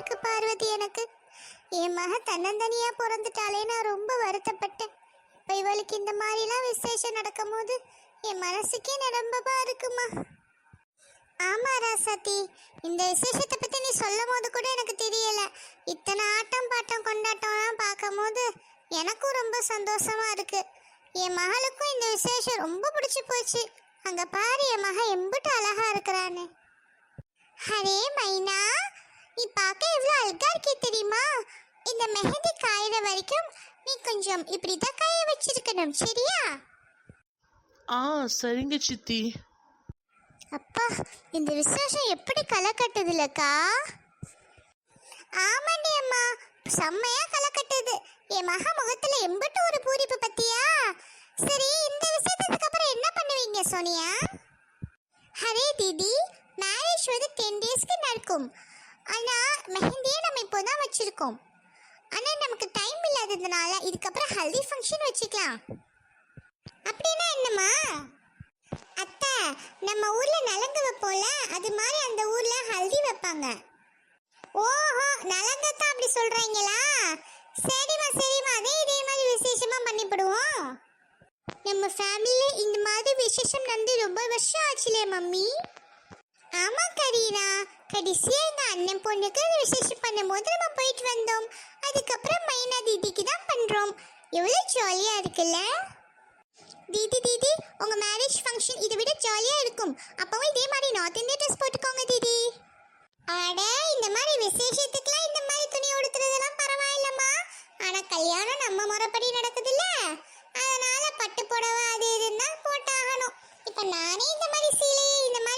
இருக்கு பார்வதி எனக்கு. என் மக தன்னந்தனியா பிறந்துட்டாலே நான் ரொம்ப வருத்தப்பட்டேன். இப்போ இவளுக்கு இந்த மாதிரிலாம் விசேஷம் நடக்கும்போது என் மனசுக்கே நிரம்பமா இருக்குமா? ஆமா ராசாத்தி இந்த விசேஷத்தை பத்தி நீ சொல்லும் போது கூட எனக்கு தெரியல. இத்தனை ஆட்டம் பாட்டம் கொண்டாட்டம்லாம் பார்க்கும் போது எனக்கும் ரொம்ப சந்தோஷமா இருக்கு. என் மகளுக்கும் இந்த விசேஷம் ரொம்ப பிடிச்சி போச்சு. அங்க பாரு என் மக எம்பிட்டு அழகா இருக்கிறானே ஹரே மைனா நீ பார்க்க எவ்வளோ அழகா இருக்கே தெரியுமா? இந்த மெஹந்தி காயிற வரைக்கும் நீ கொஞ்சம் இப்படி தான் காய வச்சிருக்கணும் சரியா? ஆ சரிங்க சித்தி. அப்பா இந்த விசேஷம் எப்படி களை கட்டுதுலக்கா ஆமாண்டி அம்மா செம்மையா களை கட்டுது. என் மக முகத்துல எம்பிட்டு ஒரு பூரிப்பு பத்தியா? சரி இந்த விஷயத்துக்கு அப்புறம் என்ன பண்ணுவீங்க சோனியா? ஹரே தீதி மேரேஜ் வந்து டென் டேஸ்க்கு நடக்கும். இருக்கும். ஆனால் நமக்கு டைம் இல்லாததுனால இதுக்கப்புறம் ஹல்தி ஃபங்க்ஷன் வச்சுக்கலாம். அப்படின்னா என்னம்மா? அத்தை நம்ம ஊரில் நலங்கு வைப்போம்ல அது மாதிரி அந்த ஊரில் ஹல்தி வைப்பாங்க. ஓஹோ நலங்கத்தான் அப்படி சொல்கிறீங்களா சரிம்மா சரிம்மா. அதே இதே மாதிரி விசேஷமாக பண்ணிவிடுவோம் நம்ம ஃபேமிலியில் இந்த மாதிரி விசேஷம் நடந்து ரொம்ப வருஷம் ஆச்சுலே மம்மி. ஆமாம் கரீனா. கடைசியா இந்த அண்ணன் பொண்ணுக்கு விசேஷம் பண்ணும்போது நம்ம போயிட்டு வந்தோம். அதுக்கப்புறம் மைனா தீதிக்கு தான் பண்றோம். எவ்வளோ ஜாலியாக இருக்குல்ல? தீதி தீதி உங்க மேரேஜ் ஃபங்க்ஷன் இதை விட ஜாலியாக இருக்கும். அப்போவும் இதே மாதிரி நார்த் இந்தியா ட்ரெஸ் போட்டுக்கோங்க தீதி. அட இந்த மாதிரி விசேஷத்துக்குலாம் இந்த மாதிரி துணி உடுத்துறதெல்லாம் பரவாயில்லம்மா. ஆனா கல்யாணம் நம்ம முறைப்படி நடக்குதுல்ல. அதனால பட்டு புடவை அது இதுன்னா போட்டாகணும். இப்போ நானே இந்த மாதிரி சீலையை இந்த மாதிரி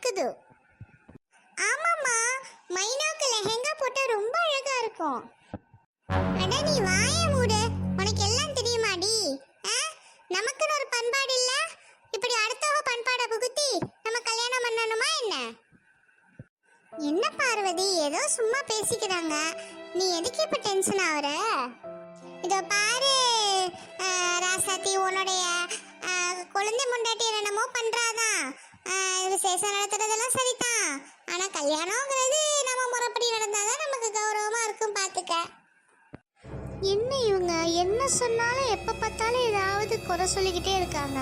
இருக்குது. ஆமாம்மா மைனாக்கு லெஹெங்கா போட்டா ரொம்ப அழகா இருக்கும். அட நீ வாய மூடு. உனக்கு எல்லாம் தெரியுமாடி? ஆ? நமக்குன்னு ஒரு பண்பாடு இல்ல? இப்படி அடுத்தவங்க பண்பாடை புகுத்தி நம்ம கல்யாணம் பண்ணணுமா என்ன? என்ன பார்வதி ஏதோ சும்மா பேசிக்கிறாங்க. நீ எதுக்கு இப்ப டென்ஷன் ஆகுற இதோ பாரு ராசாத்தி உன்னுடைய குழந்தை முண்டாட்டி என்னென்னமோ பண்றாதான். விசேஷம் நடத்துறதெல்லாம் சரிதான். ஆனா கல்யாணங்கிறது நம்ம முறைப்படி நடந்தாதான் நமக்கு கௌரவமா இருக்கும் பாத்துக்க. என்ன இவங்க? என்ன சொன்னாலும் எப்ப பார்த்தாலும் ஏதாவது குறை சொல்லிக்கிட்டே இருக்காங்க.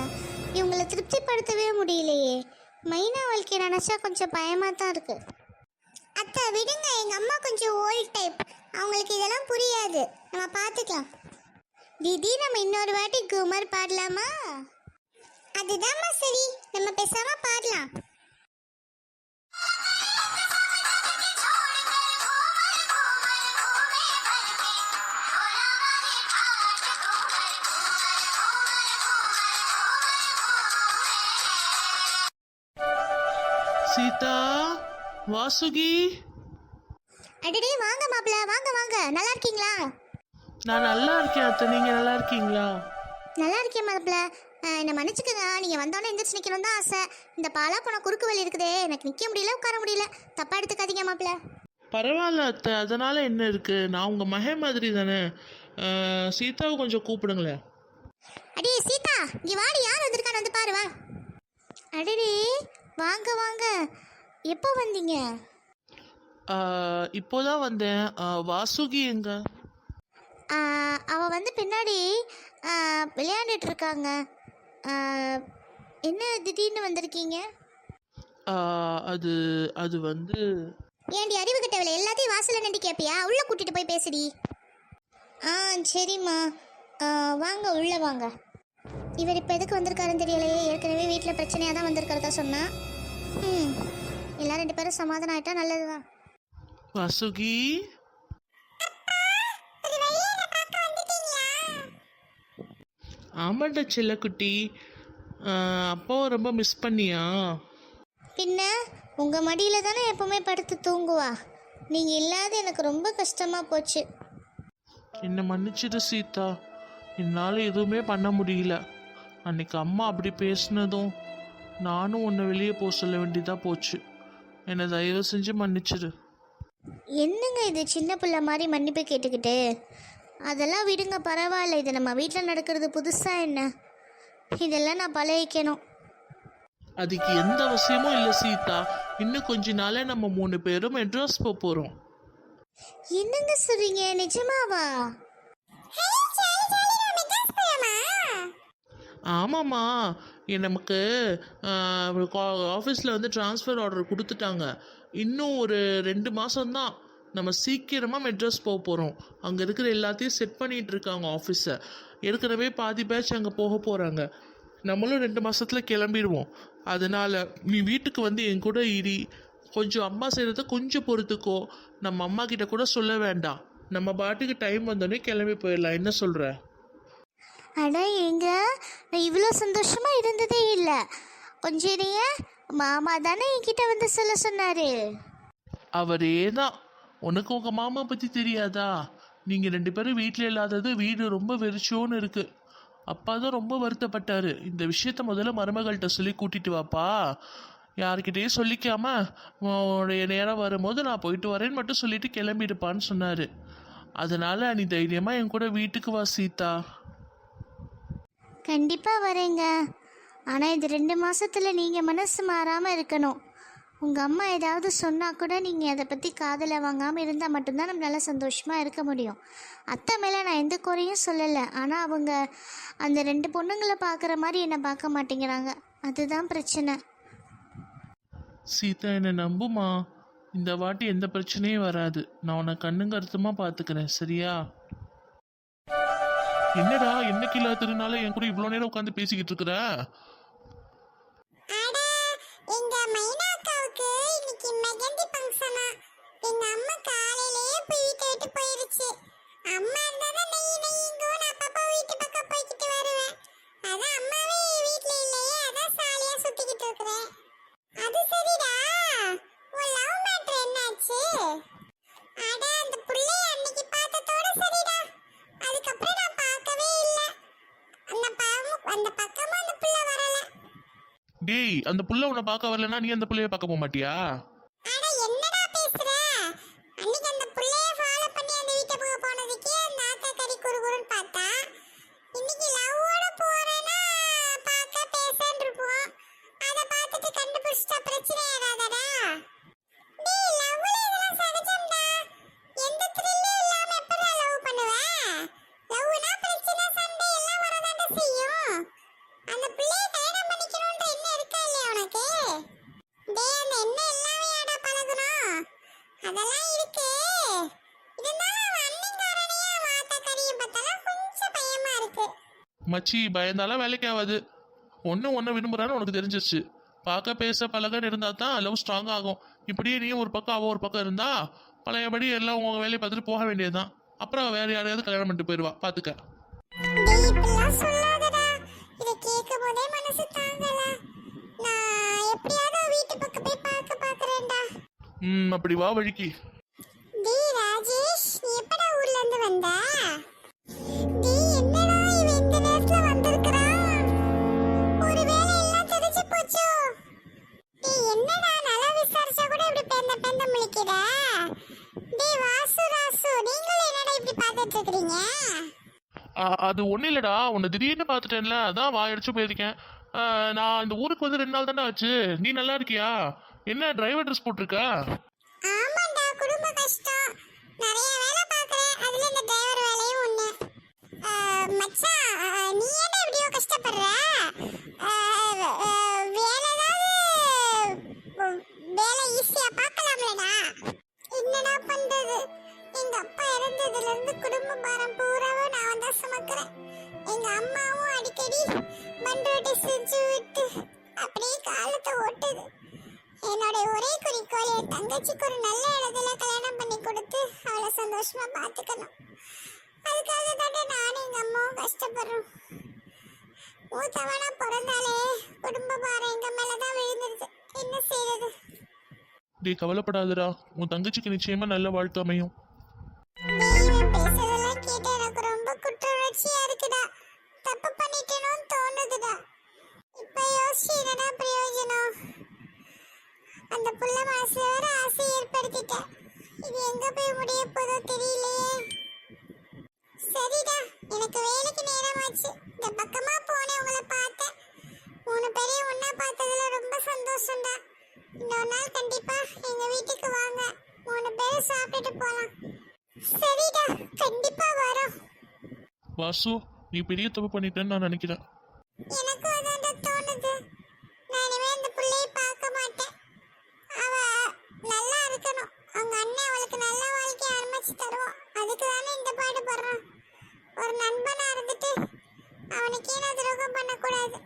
இவங்களை திருப்திப்படுத்தவே முடியலையே. மைனா வாழ்க்கையை நினைச்சா கொஞ்சம் பயமா தான் இருக்கு. அத்தை விடுங்க. எங்க அம்மா கொஞ்சம் ஓல்ட் டைப் அவங்களுக்கு இதெல்லாம் புரியாது. நம்ம பார்த்துக்கலாம் தீதி நம்ம இன்னொரு வாட்டி குமர் பாடலாமா? அதுதாம்மா சரி. நம்ம பேசாம பாடலாம். சீதா வாசுகி. அடடே வாங்க மாப்பிள்ள வாங்க வாங்க. நல்லா இருக்கீங்களா? நான் நல்லா இருக்கேன் அத்தை. நீங்க நல்லா இருக்கீங்களா? நல்லா இருக்கேன் மாப்பிள்ள என்னை மன்னிச்சுக்கங்க. நீங்கள் வந்தோடனே எந்திரிச்சு நிற்கணும் தான் ஆசை. இந்த பாலா போன குறுக்கு வழி இருக்குதே. எனக்கு நிற்க முடியல உட்கார முடியல. தப்பாக எடுத்துக்காதீங்க மாப்பிள்ள. பரவாயில்ல அத்தை. அதனால என்ன இருக்கு? நான் உங்க மகே மாதிரி தானே. சீதாவை கொஞ்சம் கூப்பிடுங்களேன் அடே சீதா இங்க வாடி. யார் வந்திருக்கான்னு வந்து பாரு வா. அடடே வாங்க வாங்க. எப்போ வந்தீங்க? இப்போதான் வந்தேன். வாசுகி எங்க? அவ வந்து பின்னாடி விளையாண்டுட்டு இருக்காங்க. என்ன திடீர்னு வந்திருக்கீங்க? அது அது வந்து ஏண்டி அறிவு கிட்டவளை எல்லாத்தையும் வாசல்ல நின்று கேட்பியா உள்ள கூட்டிட்டு போய் பேசுடி. ஆ சரிம்மா. வாங்க உள்ள வாங்க. இவர் இப்போ எதுக்கு வந்திருக்காருன்னு தெரியலையே. ஏற்கனவே வீட்டில் பிரச்சனையாக தான் வந்திருக்கிறதா சொன்னா. ம். எல்லாம் ரெண்டு பேரும் சமாதானம் ஆயிட்டா நல்லதுதான். வாசுகி? ஆமாண்டா செல்லக்குட்டி. அப்பாவை ரொம்ப மிஸ் பண்ணியா? பின்ன உங்கள் மடியில் தானே எப்பவுமே படுத்து தூங்குவா. நீங்கள் இல்லாத எனக்கு ரொம்ப கஷ்டமாக போச்சு. என்னை மன்னிச்சிடு சீதா. என்னால் எதுவுமே பண்ண முடியல. அன்னைக்கு அம்மா அப்படி பேசினதும் நானும் உன்னை வெளியே போக சொல்ல வேண்டியதாக போச்சு. என்னை தயவு செஞ்சு மன்னிச்சிடு. என்னங்க இது சின்ன பிள்ளை மாதிரி மன்னிப்பு கேட்டுக்கிட்டு? அதெல்லாம் விடுங்க பரவாயில்ல. இது நம்ம வீட்டில் நடக்கிறது புதுசாக என்ன? இதெல்லாம் நான் பழகிக்கணும். அதுக்கு எந்த அவசியமும் இல்லை சீதா. இன்னும் கொஞ்ச நாளே நம்ம மூணு பேரும் மெட்ராஸ் போக போகிறோம் என்னங்க சொல்றீங்க? நிஜமாவா? ஆமாம்மா. நமக்கு ஆஃபீஸில் வந்து ட்ரான்ஸ்ஃபர் ஆர்டர் கொடுத்துட்டாங்க. இன்னும் ஒரு ரெண்டு மாதம்தான் நம்ம சீக்கிரமாக மெட்ராஸ் போக போகிறோம் அங்கே இருக்கிற எல்லாத்தையும் செட் பண்ணிட்டு இருக்காங்க ஆஃபீஸை ஏற்கனவே பாதி பேட்ச் அங்கே போக போகிறாங்க நம்மளும் ரெண்டு மாசத்துல கிளம்பிடுவோம். அதனால நீ வீட்டுக்கு வந்து என் கூட இரி. கொஞ்சம் அம்மா செய்கிறத கொஞ்சம் பொறுத்துக்கோ. நம்ம அம்மா கிட்ட கூட சொல்ல வேண்டாம். நம்ம பாட்டுக்கு டைம் வந்தோடனே கிளம்பி போயிடலாம். என்ன சொல்கிற அட நான் இவ்வளோ சந்தோஷமா இருந்ததே இல்லை. கொஞ்சம் மாமா தானே என்கிட்ட வந்து சொல்ல சொன்னாரு? அவரே தான் உனக்கு உங்கள் மாமா பற்றி தெரியாதா? நீங்கள் ரெண்டு பேரும் வீட்டில் இல்லாதது வீடு ரொம்ப வெறிச்சோன்னு இருக்குது அப்பா தான் ரொம்ப வருத்தப்பட்டார். இந்த விஷயத்த முதல்ல மருமகள்கிட்ட சொல்லி கூட்டிட்டு வாப்பா. யார்கிட்டயும் சொல்லிக்காம உன்னுடைய நேரம் வரும்போது நான் போயிட்டு வரேன்னு மட்டும் சொல்லிட்டு கிளம்பிடுப்பான்னு சொன்னார். அதனால் நீ தைரியமாக என் கூட வீட்டுக்கு வா சீதா. கண்டிப்பாக வரேங்க. ஆனால் இது ரெண்டு மாதத்தில் நீங்கள் மனசு மாறாமல் இருக்கணும். உங்கள் அம்மா ஏதாவது சொன்னால் கூட நீங்கள் அதை பற்றி காதில் வாங்காமல் இருந்தால் மட்டும்தான் நம்மளால் சந்தோஷமாக இருக்க முடியும். அத்தை மேலே நான் எந்த குறையும் சொல்லலை. ஆனால் அவங்க அந்த ரெண்டு பொண்ணுங்களை பார்க்குற மாதிரி என்னை பார்க்க மாட்டேங்கிறாங்க. அதுதான் பிரச்சனை. சீதா என்னை நம்புமா? இந்த வாட்டி எந்த பிரச்சனையும் வராது. நான் உன்னை கண்ணுங்க அர்த்தமாக பார்த்துக்கிறேன் சரியா? என்னடா என்னைக்கு இல்லாத திருநாள என் கூட இவ்வளோ நேரம் உட்காந்து பேசிக்கிட்டு இருக்கிற? டேய் அந்த புள்ள உன்னை பார்க்க வரலன்னா நீ அந்த புள்ளைய பார்க்க போக மாட்டியா அட என்னடா பேசுற அன்னைக்கு அந்த புள்ளைய ஃபாலோ பண்ணி அந்த வீட்டை போக போனதுக்கே அந்த ஆத்தா கறி குறுகுறுன்னு பார்த்தா இன்னைக்கு லவ்வோட போறேன்னா பார்க்க பேசன்னு இருப்போம் அதை பார்த்துட்டு கண்டுபிடிச்சிட்டா பிரச்சனை ஏறாதடா டேய் லவ்ல இதெல்லாம் சகஜம்டா எந்த த்ரில்லும் இல்லாம எப்படி லவ் பண்ணுவ லவ்னா பிரச்சனை சண்டை எல்லாம் வரதாண்டா செய்யும் அந்த பிள்ளைய கல்யாணம் பண்ணிக்கணும்ன்ற என்ன இருக்கா இல்லையா உனக்கு டேய் அந்த எண்ணெய் எல்லாமே பழகணும் அதெல்லாம் இருக்கு இருந்தாலும் அவன் அண்ணங்காரனையே வாத்த கறியும் பார்த்தாலும் கொஞ்சம் பயமா இருக்கு மச்சி பயந்தாலும் வேலைக்கு ஆகாது ஒன்று ஒன்று விரும்புறான்னு உனக்கு தெரிஞ்சிருச்சு. பார்க்க பேச பழகன்னு இருந்தா தான் லவ் ஸ்ட்ராங் ஆகும். இப்படியே நீ ஒரு பக்கம் அவ ஒரு பக்கம் இருந்தா பழையபடி எல்லாம் உங்க வேலையை பார்த்துட்டு போக வேண்டியதுதான். அப்புறம் வேற யாரையாவது கல்யாணம் பண்ணிட்டு போயிடுவா பார்த்துக்க ம் அப்படி வா வழிக்கு. டேய் ராஜேஷ் நீ எப்படா ஊர்ல இருந்து வந்த? பெந்த முழிக்கிற டேய் வாசு ராசு நீங்களும் என்னடா இப்படி பார்த்துட்டு இருக்கீங்க அ- அது ஒன்றும் இல்லைடா. உன்னை திடீர்னு பார்த்துட்டேன்ல. அதான் வாயடிச்சு போயிருக்கேன். ஆ, நான் இந்த ஊருக்கு வந்து ரெண்டு நாள் தானே ஆச்சு. நீ நல்லா இருக்கியா? என்ன டிரைவர் ட்ரெஸ் போட்டிருக்க? ஆமாண்டா குடும்ப கஷ்டம். நிறைய வேலை பார்க்கறேன். அதுல இந்த டிரைவர் வேலையும் ஒண்ணு. மச்சான் நீ என்ன இப்படியோ கஷ்டப்படுற? கஷ்டப்படுறோம் மூத்தவனா பிறந்தாலே குடும்ப பாரம் எங்க மேலதான் விழுந்துருது. என்ன செய்யறது டே கவலைப்படாதடா. உன் தங்கச்சிக்கு நிச்சயமா நல்ல வாழ்க்கை அமையும். பேசுறதெல்லாம் கேட்டு எனக்கு ரொம்ப குற்ற உணர்ச்சியா இருக்குடா. தப்பு பண்ணிட்டேனோன்னு தோணுதுடா. இப்ப யோசிச்சு என்னடா பிரயோஜனம்? அந்த புள்ள மனசுல வர ஆசை ஏற்படுத்திட்டேன். இது எங்க போய் முடிய போதோ தெரியலையே. சரிடா எனக்கு வேலைக்கு நேரமாச்சு. இந்த பக்கமா போனேன் உங்களை பார்த்தேன் மூணு பேரையும் ஒண்ணா பார்த்ததுல ரொம்ப சந்தோஷம்டா. இன்னொரு நாள் கண்டிப்பா எங்க வீட்டுக்கு வாங்க. மூணு பேரும் சாப்பிட்டுட்டு போலாம். சரிடா கண்டிப்பா வரோம். வாசு நீ பெரிய தப்பு பண்ணிட்டேன்னு நான் நினைக்கிறேன். எனக்கும் அதான்டா ஒரு நண்பனா இருந்துட்டு அவனுக்கு ஏன் துரோகம் பண்ணக்கூடாது.